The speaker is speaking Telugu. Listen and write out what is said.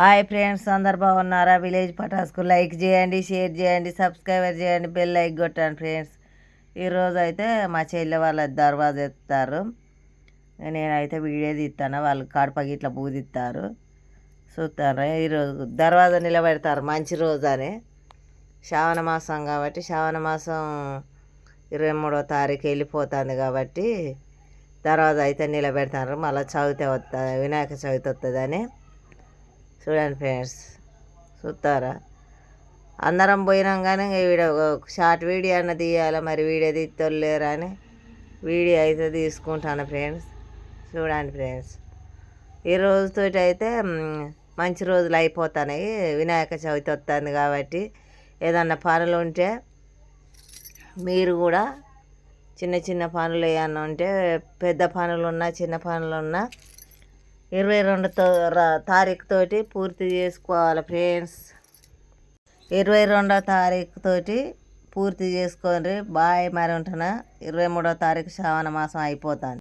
హాయ్ ఫ్రెండ్స్ అందరు బాగున్నారా? విలేజ్ పటాస్కు లైక్ చేయండి షేర్ చేయండి సబ్స్క్రైబర్ చేయండి బెల్ లైక్ కొట్టండి ఫ్రెండ్స్. ఈరోజు అయితే మా చెల్లె వాళ్ళ దర్వాజా ఎత్తారు. నేనైతే వీడియో తీస్తాను వాళ్ళు కడపకి ఇట్లా పూదిస్తారు చూస్తాను ఈరోజు దర్వాజా నిలబెడతారు మంచి రోజు అని శ్రావణ మాసం కాబట్టి శ్రావణ మాసం ఇరవై మూడో తారీఖు వెళ్ళిపోతుంది కాబట్టి దర్వాజా అయితే నిలబెడతారు. మళ్ళీ చవితి వస్తుంది వినాయక చవితి వస్తుందని చూడండి ఫ్రెండ్స్ చూస్తారా? అందరం పోయినాం కానీ ఇంక వీడియో షార్ట్ వీడియో అన్న తీయాలి మరి వీడియో తీస్తలేరా అని వీడియో అయితే తీసుకుంటాను ఫ్రెండ్స్ చూడండి ఫ్రెండ్స్. ఈ రోజుతో అయితే మంచి రోజులు అయిపోతున్నాయి వినాయక చవితి వస్తుంది కాబట్టి ఏదన్నా పనులు ఉంటే మీరు కూడా చిన్న చిన్న పనులు ఏమన్నా ఉంటే పెద్ద పనులు ఉన్నా చిన్న పనులు ఉన్నా ఇరవై రెండు తారీఖుతోటి తారీఖు తోటి పూర్తి చేసుకోవాలి ఫ్రెండ్స్. ఇరవై రెండో తారీఖు తోటి పూర్తి చేసుకోండి. బాయ్ మరి ఉంటున్నా. ఇరవై మూడో తారీఖు శ్రావణ మాసం అయిపోతుంది.